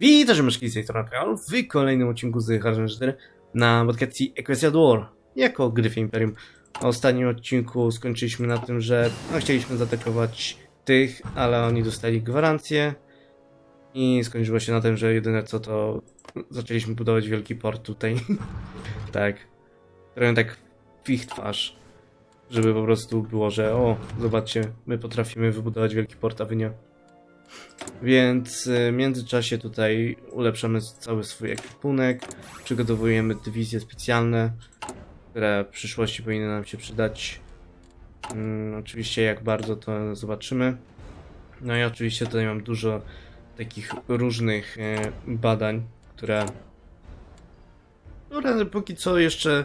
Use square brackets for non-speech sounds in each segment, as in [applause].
Witam, że myszki z tej w kolejnym odcinku z Harden 4 na podcaście Equestria War jako Gryfie Imperium. W ostatnim odcinku skończyliśmy na tym, że no, chcieliśmy zaatakować tych, ale oni dostali gwarancję i skończyło się na tym, że jedyne co to zaczęliśmy budować wielki port tutaj. [laughs] tak. Trochę tak w ich twarz. Żeby po prostu było, że o, zobaczcie, my potrafimy wybudować wielki port, a wy nie. Więc y, w międzyczasie tutaj ulepszamy cały swój ekwipunek, przygotowujemy dywizje specjalne, które w przyszłości powinny nam się przydać. Mm, oczywiście jak bardzo to zobaczymy. No i oczywiście tutaj mam dużo takich różnych e, badań, które, które póki co jeszcze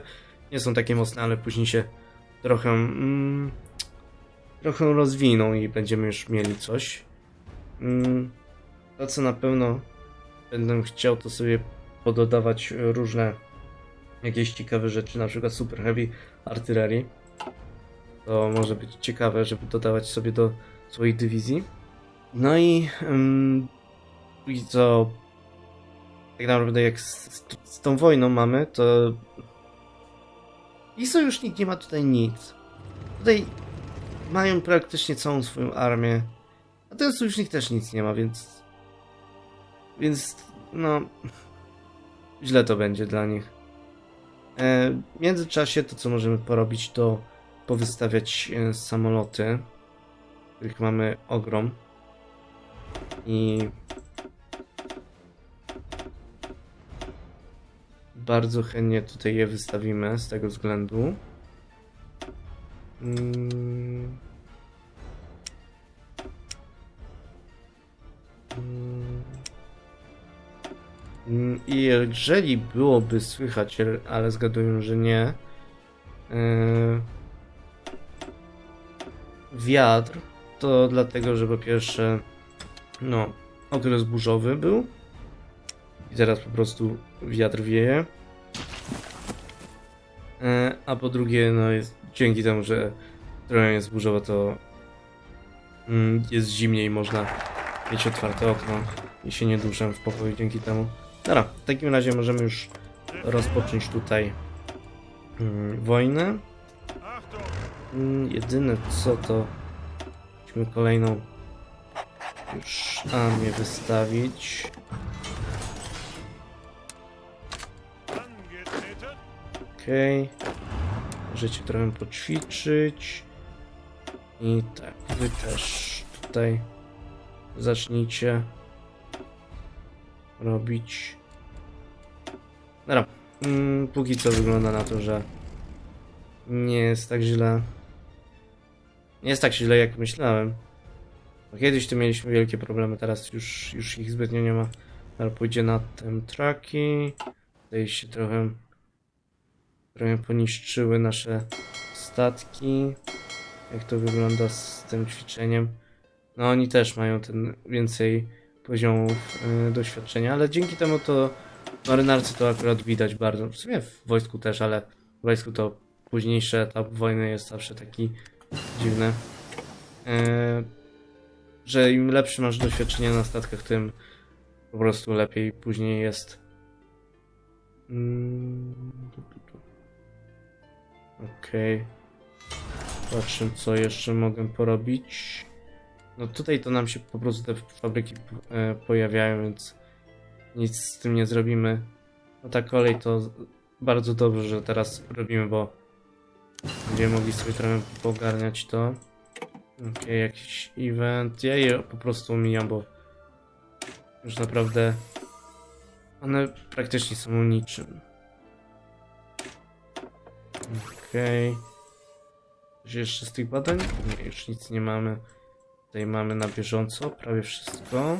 nie są takie mocne, ale później się trochę mm, trochę rozwiną i będziemy już mieli coś. Mm, To, co na pewno będę chciał, to sobie pododawać różne jakieś ciekawe rzeczy, na przykład Super Heavy Artillery. To może być ciekawe, żeby dodawać sobie do swoich dywizji. No i um, i co tak naprawdę jak z, z tą wojną mamy, to i sojusznik nie ma tutaj nic. Tutaj mają praktycznie całą swoją armię. A ten sojusznik też nic nie ma, więc. Więc, no. Źle to będzie dla nich. E, w międzyczasie to, co możemy porobić, to powystawiać e, samoloty, których mamy ogrom. I. Bardzo chętnie tutaj je wystawimy z tego względu. Mm. I jeżeli byłoby słychać, ale zgaduję, że nie, yy, wiatr, to dlatego, że po pierwsze, no, okres burzowy był i teraz po prostu wiatr wieje, Yy, a po drugie, no, jest, dzięki temu, że trochę jest burzowo, to mm, jest zimniej, można mieć otwarte okno i się nie duszę w pokoju dzięki temu. Dobra, w takim razie możemy już rozpocząć tutaj mm, wojnę. Mm, jedyne co to musimy kolejną już armię wystawić. Okej. Możecie trochę poćwiczyć. I tak, wy też tutaj zacznijcie robić. Dobra. Mm, póki co wygląda na to, że nie jest tak źle. Nie jest tak źle, jak myślałem. Bo Kiedyś tu mieliśmy wielkie problemy, teraz już, już ich zbytnio nie ma. Ale pójdzie na ten traki. Tutaj się trochę, trochę poniszczyły nasze statki. Jak to wygląda z tym ćwiczeniem. No oni też mają ten więcej poziomów y, doświadczenia, ale dzięki temu to marynarce to akurat widać bardzo. W sumie w wojsku też, ale w wojsku to późniejszy etap wojny jest zawsze taki dziwny. Y, że im lepsze masz doświadczenie na statkach, tym po prostu lepiej później jest. Mm. Okej. Patrzę, co jeszcze mogę porobić. No tutaj to nam się po prostu te fabryki e, pojawiają, więc nic z tym nie zrobimy. No ta kolej to bardzo dobrze, że teraz robimy, bo będziemy mogli sobie trochę pogarniać to. Okej, jakiś event. Ja je po prostu omijam, bo już naprawdę one praktycznie są niczym. Okej. Coś jeszcze z tych badań? Nie, już nic nie mamy. Tutaj mamy na bieżąco prawie wszystko.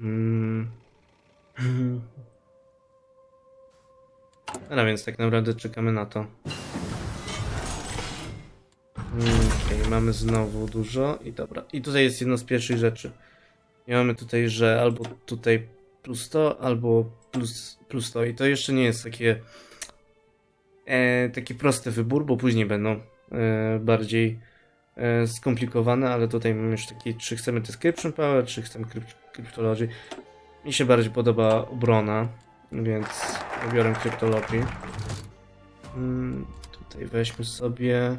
Mm. No więc tak naprawdę czekamy na to. Mm, Okej, mamy znowu dużo i dobra. I tutaj jest jedno z pierwszych rzeczy. I mamy tutaj, że albo tutaj plus 100, albo plus, plus 100. I to jeszcze nie jest takie e, taki prosty wybór, bo później będą bardziej e, skomplikowane, ale tutaj mamy już taki, czy chcemy description power, czy chcemy crypt cryptology. Mi się bardziej podoba obrona, więc wybiorę cryptology. Mm, tutaj weźmy sobie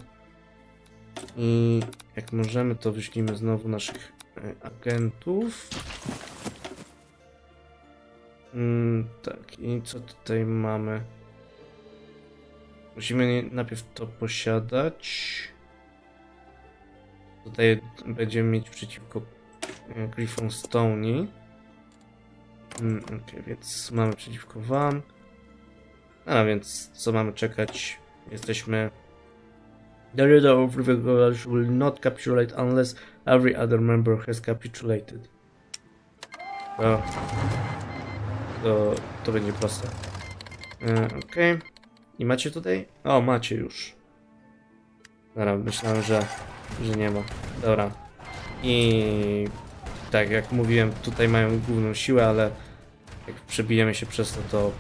i jak możemy, to wyślimy znowu naszych e, agentów. Mm, tak, i co tutaj mamy? Musimy najpierw to posiadać. Tutaj będziemy mieć przeciwko e, Griffon Stoney. Mm, Okej, więc mamy przeciwko wam. A więc co mamy czekać? Jesteśmy. The leader of River will not capitulate unless every other member has capitulated. To, to, to będzie proste. E, Okej. I macie tutaj? O, macie już. Dobra, myślałem, że, że nie ma. Dobra. I tak, jak mówiłem, tutaj mają główną siłę, ale jak przebijemy się przez to, to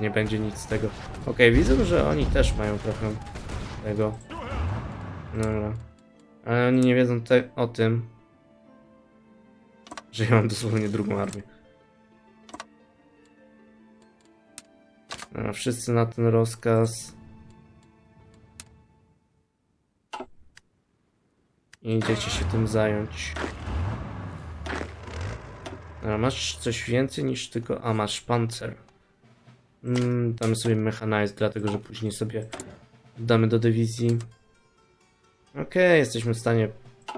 nie będzie nic z tego. Okej, widzę, że oni też mają trochę tego. Dobra. Ale oni nie wiedzą o tym, że ja mam dosłownie drugą armię. Wszyscy na ten rozkaz. I idziecie się tym zająć. Masz coś więcej niż tylko... A, masz pancer. Mm, damy sobie mechanized, dlatego że później sobie damy do dywizji. Okej, jesteśmy w stanie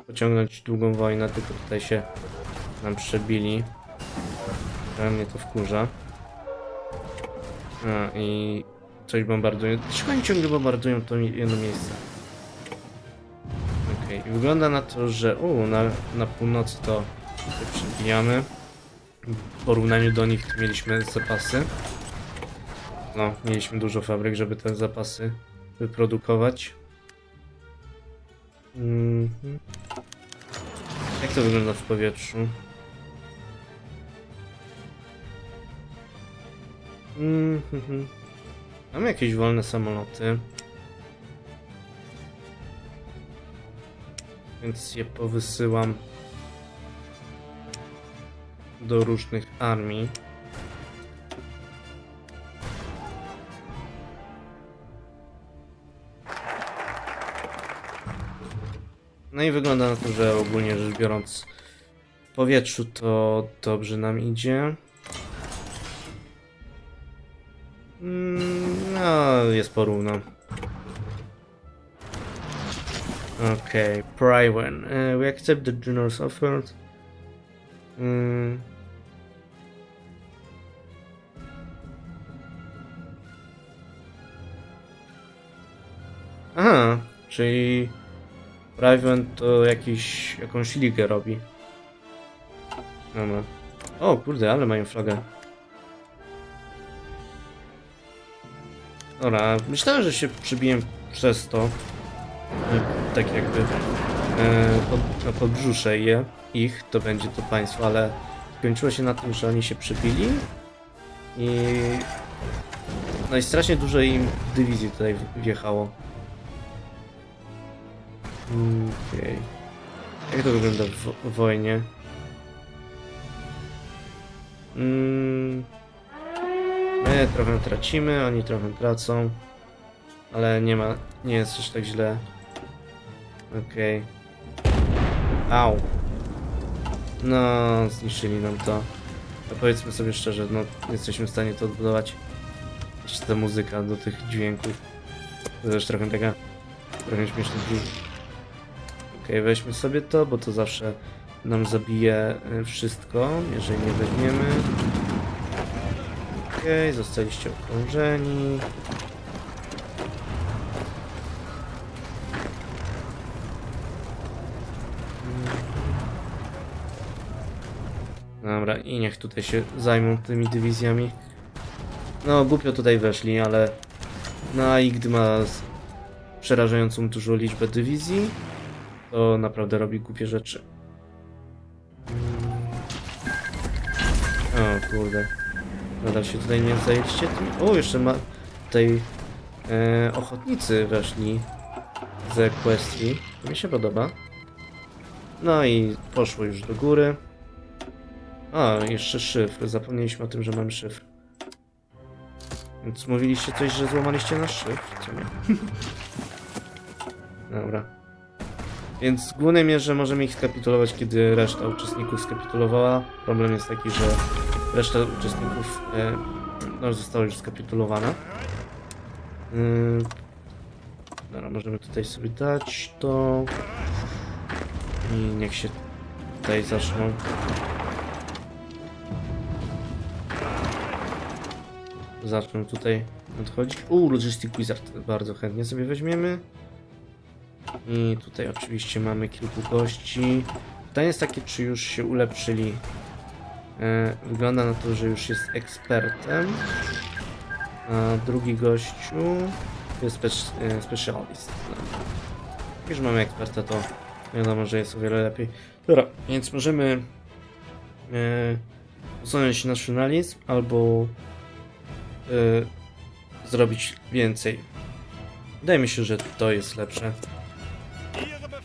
pociągnąć długą wojnę, tylko tutaj się nam przebili. Trochę mnie to wkurza. A, i coś bombardują. Dlaczego oni ciągle bombardują to jedno miejsce? Okej, i wygląda na to, że u, na, na północy to przebijamy. W porównaniu do nich to mieliśmy zapasy. No, mieliśmy dużo fabryk, żeby te zapasy wyprodukować. Mhm. Jak to wygląda w powietrzu? Mhm. Mam jakieś wolne samoloty. Więc je powysyłam do różnych armii. No i wygląda na to, że ogólnie rzecz biorąc w powietrzu to dobrze nam idzie. No, jest porówno. Okay, Prywen. Uh, we accept the generous offer. Mm. Aha, czyli Prywen to jakiś, jakąś ligę robi. Dobra. O kurde, ale mają flagę. Dobra, myślałem, że się przybiję przez to. Tak jakby e, je, ich, to będzie to państwo, ale skończyło się na tym, że oni się przybili i no i strasznie dużo im dywizji tutaj wjechało. Okej. Jak to wygląda w wojnie? Mm, My trochę tracimy, oni trochę tracą. Ale nie ma, nie jest już tak źle. Okej. Au. No, zniszczyli nam to. Powiedzmy sobie szczerze, no jesteśmy w stanie to odbudować. Jeszcze ta muzyka do tych dźwięków. To też trochę taka, trochę śmieszny dźwięk. Okej, weźmy sobie to, bo to zawsze nam zabije y, wszystko, jeżeli nie weźmiemy. Okej, zostaliście okrążeni. Dobra, i niech tutaj się zajmą tymi dywizjami. No, głupio tutaj weszli, ale na I gdy ma przerażającą dużą liczbę dywizji, to naprawdę robi głupie rzeczy. O kurde. Nadal się tutaj nie zajęliście tym. O, jeszcze ma tutaj e, ochotnicy weszli z questii. To mi się podoba. No i poszło już do góry. A, jeszcze szyfr. Zapomnieliśmy o tym, że mam szyfr. Więc mówiliście coś, że złamaliście nasz szyfr, co nie? [laughs] Dobra. Więc w głównej mierze możemy ich skapitulować, kiedy reszta uczestników skapitulowała. Problem jest taki, że reszta uczestników e, no, została już skapitulowana. Yy, dobra, możemy tutaj sobie dać to. I niech się tutaj zaczną. Zaczną tutaj nadchodzić. U, Logistic Wizard bardzo chętnie sobie weźmiemy. I tutaj oczywiście mamy kilku gości. Pytanie jest takie, czy już się ulepszyli. E, wygląda na to, że już jest ekspertem. A drugi gościu to jest spec e, specialist. No. Jak już mamy eksperta, to wiadomo, że jest o wiele lepiej. Dobra, więc możemy e, usunąć nacjonalizm albo e, zrobić więcej. Wydaje mi się, że to jest lepsze.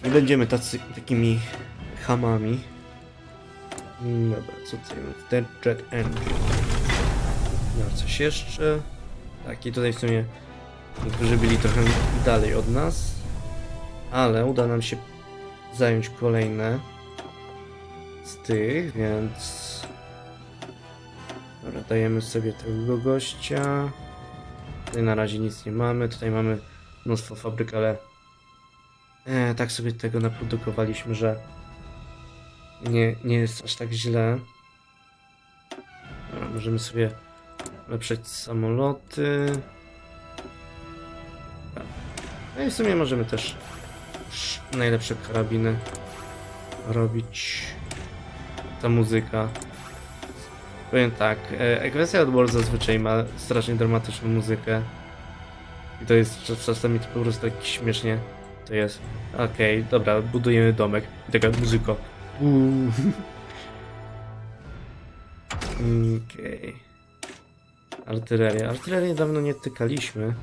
Nie będziemy tacy, takimi hamami. Dobra, co tutaj mamy? Dead Jet Engine. No, coś jeszcze. Tak, i tutaj w sumie niektórzy byli trochę dalej od nas. Ale uda nam się zająć kolejne z tych, więc... Dobra, dajemy sobie tego gościa. Tutaj na razie nic nie mamy. Tutaj mamy mnóstwo fabryk, ale E, tak sobie tego naprodukowaliśmy, że nie, nie jest aż tak źle. Możemy sobie lepszać samoloty. Tak. No i w sumie możemy też sz- najlepsze karabiny robić. Ta muzyka. Powiem tak, e, Equestria od zazwyczaj ma strasznie dramatyczną muzykę. I to jest czas- czasami to po prostu tak śmiesznie to jest. Okej, dobra, budujemy domek. I taka muzyka. Uuu. [laughs] Okej. Artyleria. Artylerię dawno nie tykaliśmy.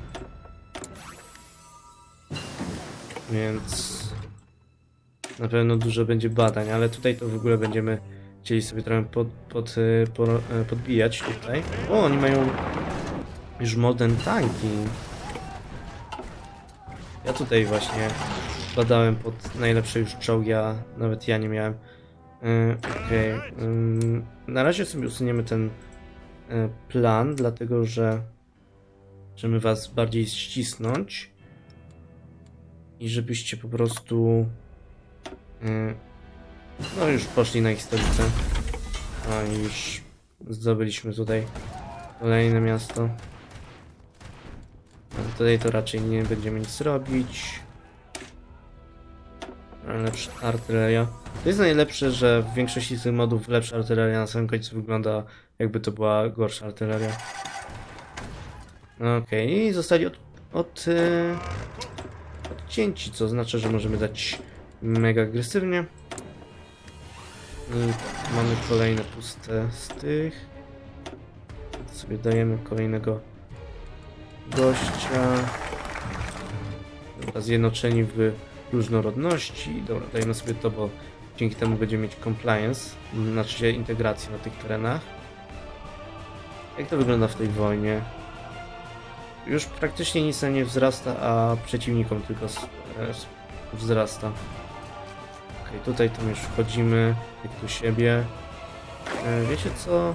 Więc na pewno dużo będzie badań, ale tutaj to w ogóle będziemy chcieli sobie trochę pod, pod, e, po, e, podbijać tutaj. O, oni mają już modern tanki. Ja tutaj właśnie badałem pod najlepsze już czołgi, a nawet ja nie miałem. Yy, Okej. ym, na razie sobie usuniemy ten yy, plan, dlatego że chcemy was bardziej ścisnąć i żebyście po prostu yy, no już poszli na ich stolicę. A już zdobyliśmy tutaj kolejne miasto. Ale tutaj to raczej nie będziemy nic robić. Lepsza artyleria. To jest najlepsze, że w większości z tych modów lepsza artyleria na samym końcu wygląda jakby to była gorsza artyleria. Okej, i zostali od, od, e, odcięci, co oznacza, że możemy dać mega agresywnie. I mamy kolejne puste z tych. Sobie dajemy kolejnego gościa. Dobra, zjednoczeni w różnorodności. Dobra, dajemy sobie to, bo dzięki temu będziemy mieć compliance, znaczy się integrację na tych terenach. Jak to wygląda w tej wojnie? Już praktycznie nic nie wzrasta, a przeciwnikom tylko e, wzrasta. Okej, tutaj tam już wchodzimy, jak tu siebie. E, wiecie co?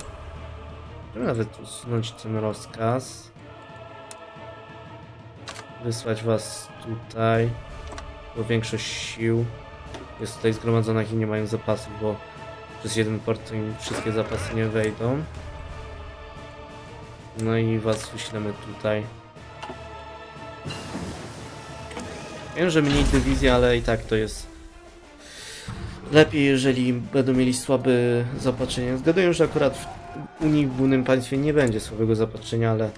Możemy nawet usunąć ten rozkaz wysłać was tutaj, bo większość sił jest tutaj zgromadzonych i nie mają zapasów, bo przez jeden port im wszystkie zapasy nie wejdą. No i was wyślemy tutaj. Wiem, że mniej dywizji, ale i tak to jest lepiej, jeżeli będą mieli słabe zaopatrzenie. Zgaduję, że akurat w Unii w głównym państwie nie będzie słabego zaopatrzenia, ale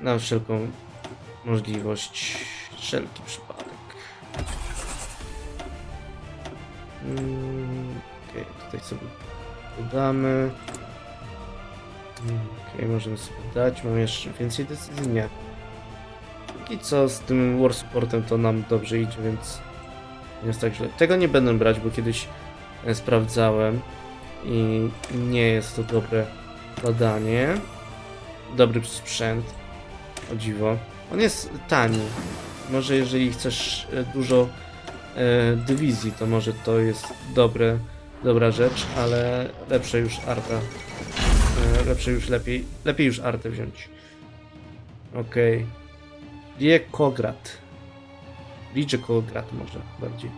na wszelką możliwość, wszelki przypadek. Mm, Okej, tutaj sobie dodamy. Okej, możemy sobie dać. Mam jeszcze więcej decyzji? Nie. Póki co z tym War Supportem to nam dobrze idzie, więc nie jest tak źle. Tego nie będę brać, bo kiedyś e, sprawdzałem i nie jest to dobre badanie. Dobry sprzęt, o dziwo. On jest tani. Może jeżeli chcesz e, dużo e, dywizji, to może to jest dobre, dobra rzecz, ale lepsze już arta. E, lepsze już lepiej, lepiej już artę wziąć. Okej. Riekograd. Riekograd może bardziej.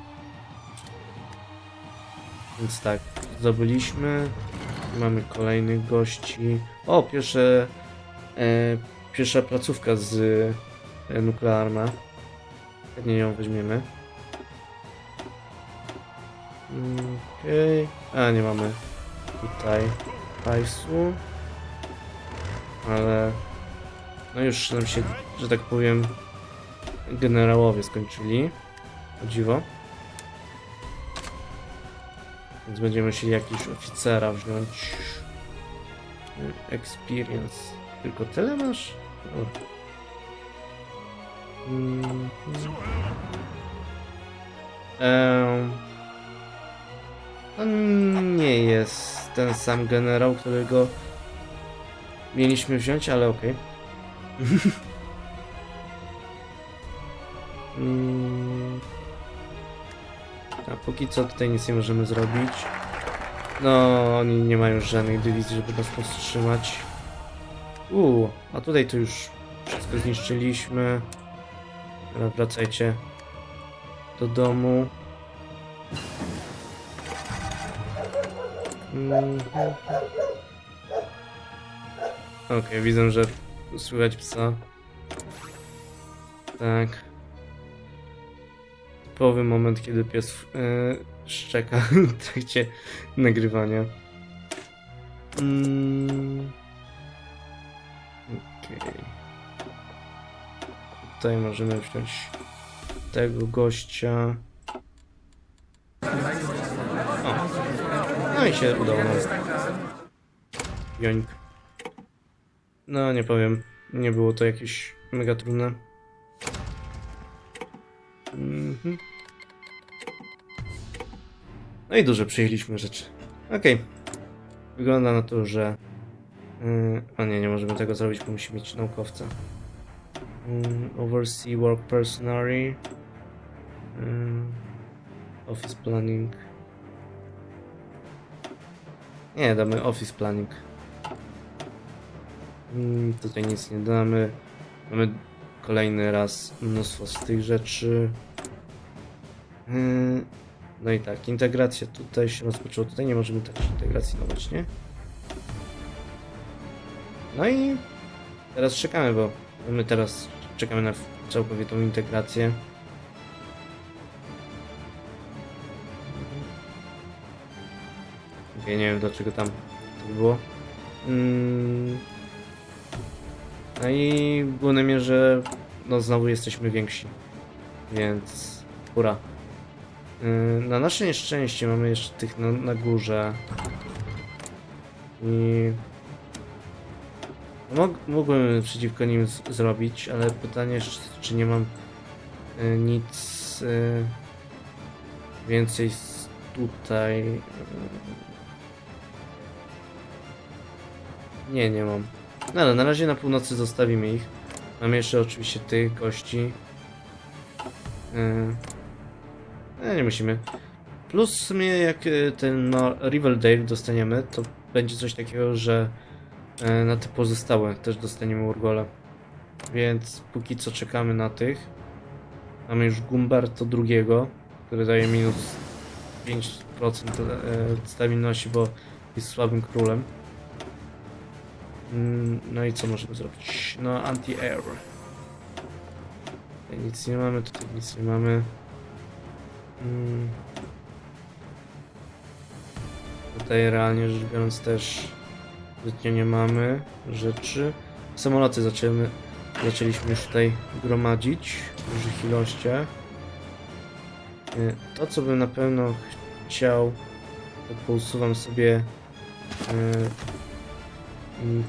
Więc tak, zdobyliśmy. Mamy kolejnych gości. O, pierwsze, e, pierwsza placówka z e, nuklearna. Pewnie ją weźmiemy. Okej. A, nie mamy tutaj hajsu. Ale no już nam się, że tak powiem, generałowie skończyli. O dziwo. Więc będziemy musieli jakiegoś oficera wziąć. Experience. Tylko tyle masz? Mm, Em, To nie jest ten sam generał, którego mieliśmy wziąć, ale okej. [laughs] Mm. A póki co tutaj nic nie możemy zrobić. No, oni nie mają żadnej dywizji, żeby nas powstrzymać. Uuu, a tutaj to już wszystko zniszczyliśmy. Dobra, wracajcie do domu. Mhm. Okej, widzę, że słychać psa. Tak. Typowy moment, kiedy pies yy, szczeka [laughs] w trakcie nagrywania. Mm. Okej. Tutaj możemy wziąć tego gościa. O. No i się udało nam. Joink. No, nie powiem. Nie było to jakieś mega trudne. Mhm. No i dużo przyjęliśmy rzeczy. Okej. Wygląda na to, że... Yy, o nie, nie możemy tego zrobić, bo musimy mieć naukowca. Yy, oversee work personary. Yy, office planning. Nie, damy office planning. Mm, tutaj nic nie damy. Mamy kolejny raz mnóstwo z tych rzeczy. Yy, No i tak, integracja tutaj się rozpoczęła. Tutaj nie możemy też integracji no właśnie. No i teraz czekamy, bo my teraz czekamy na całkowitą integrację. Okej, nie wiem dlaczego tam to było. Mm. No i w głównej mierze no znowu jesteśmy więksi. Więc hura. Yy, Na nasze nieszczęście mamy jeszcze tych na, na górze. I Mog, mógłbym przeciwko nim zrobić, ale pytanie jeszcze, czy nie mam y, nic y, więcej tutaj. y. Nie, nie mam. No ale na razie na północy zostawimy ich. Mamy jeszcze oczywiście tych gości. Yy. No, nie musimy. Plus w sumie jak y, ten no, Riverdale dostaniemy, to będzie coś takiego, że y, na te pozostałe też dostaniemy Urgola. Więc póki co czekamy na tych. Mamy już Gumberto drugiego, który daje minus 5% y, stabilności, bo jest słabym królem. Mm, No i co możemy zrobić? No, anti-air. Tutaj nic nie mamy, tutaj nic nie mamy. Mm. Tutaj realnie rzecz biorąc też zbytnio nie mamy rzeczy. Samoloty zaczęliśmy, zaczęliśmy już tutaj gromadzić w dużych ilościach. Y, To co bym na pewno chciał, to pousuwam sobie y,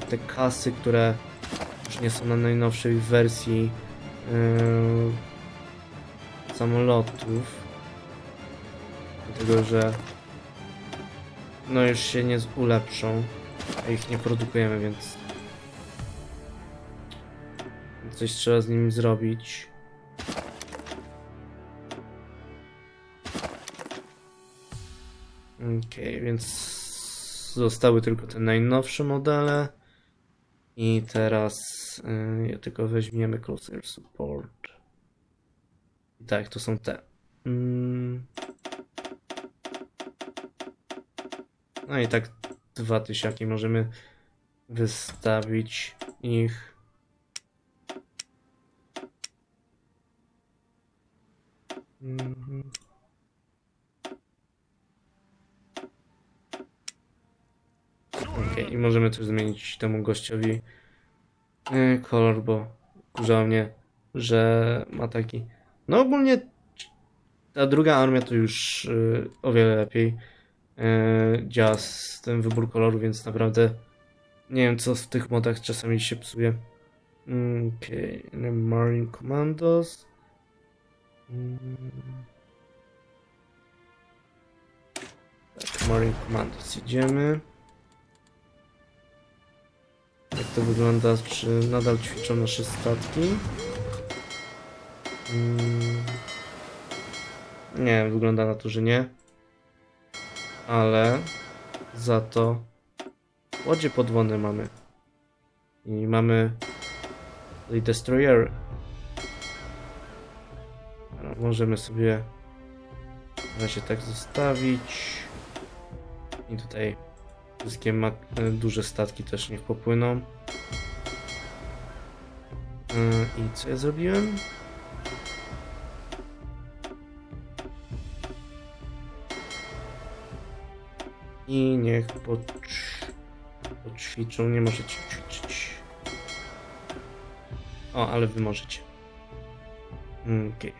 te kasy, które już nie są na najnowszej wersji yy, samolotów. Dlatego, że no już się nie ulepszą, a ich nie produkujemy, więc coś trzeba z nimi zrobić. Okej, więc zostały tylko te najnowsze modele. I teraz y, ja tylko weźmiemy Closer Support. I tak, to są te. Mm. No i tak dwa tysiaki możemy wystawić ich. Mhm. Okej, i możemy też zmienić temu gościowi e, kolor, bo kurzało mnie, że ma taki. No ogólnie ta druga armia to już e, o wiele lepiej e, działa z tym wybór koloru, więc naprawdę nie wiem co w tych modach czasami się psuje. Okej, okay. Marine Commandos. Mm. Tak, Marine Commandos idziemy. Jak to wygląda? Czy nadal ćwiczą nasze statki? Mm. Nie, wygląda na to, że nie. Ale za to łodzie podwodne mamy. I mamy i destroyer. Możemy sobie na razie tak zostawić. I tutaj Wszystkie ma- e, duże statki też niech popłyną. Yy, I co ja zrobiłem? I niech pocz- poćwiczą. Nie możecie ćwiczyć. O, ale wy możecie. Okej.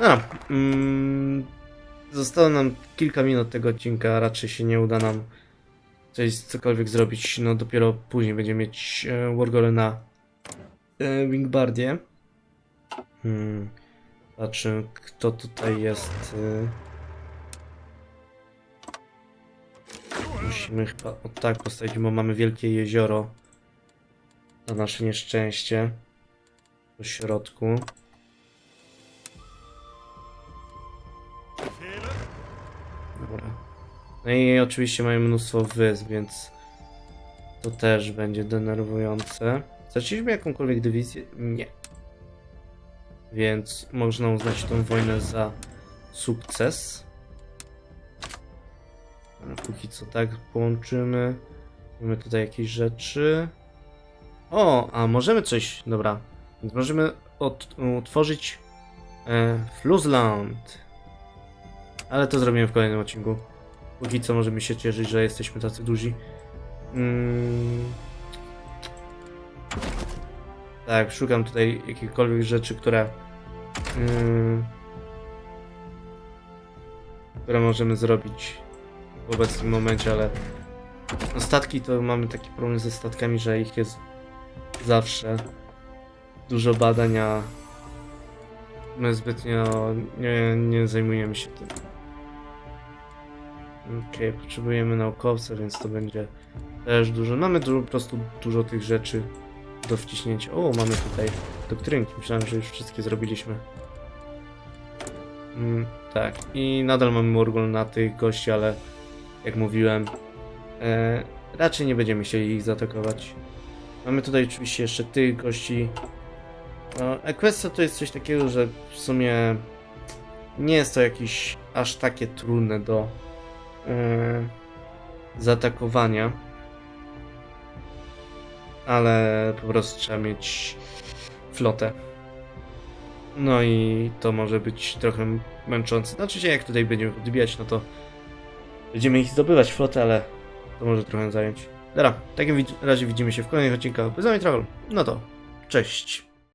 A, mm, Zostało nam kilka minut tego odcinka, raczej się nie uda nam coś cokolwiek zrobić. No dopiero później będziemy mieć e, Wargole na e, Wingbardzie. Hmm. Patrzę, kto tutaj jest. E... Musimy chyba o tak postawić, bo mamy wielkie jezioro. Na nasze nieszczęście. Po środku. No i oczywiście mają mnóstwo wysp, więc to też będzie denerwujące. Straciliśmy jakąkolwiek dywizję? Nie. Więc można uznać tą wojnę za sukces. Ale póki co tak połączymy. Mamy tutaj jakieś rzeczy. O, a możemy coś. Dobra. Więc możemy od, utworzyć e. Ale to zrobimy w kolejnym odcinku. Póki co możemy się cieszyć, że jesteśmy tacy duzi. Mm. Tak, szukam tutaj jakichkolwiek rzeczy, które... mm, które możemy zrobić w obecnym momencie, ale... No, statki to mamy taki problem ze statkami, że ich jest zawsze dużo badań, a my zbytnio nie, nie zajmujemy się tym. Okej, potrzebujemy naukowca, więc to będzie też dużo. Mamy dużo, po prostu dużo tych rzeczy do wciśnięcia. O, mamy tutaj doktrynki. Myślałem, że już wszystkie zrobiliśmy. Mm, tak, i nadal mamy Morgul na tych gości, ale jak mówiłem, e, raczej nie będziemy chcieli ich zaatakować. Mamy tutaj oczywiście jeszcze tych gości. No, to jest coś takiego, że w sumie nie jest to jakieś aż takie trudne do zaatakowania. Ale po prostu trzeba mieć flotę. No i to może być trochę męczące. Znaczy się, jak tutaj będziemy odbijać, no to będziemy ich zdobywać flotę, ale to może trochę zająć. Dobra, w takim razie widzimy się w kolejnych odcinkach. Bez Travel. No to, cześć.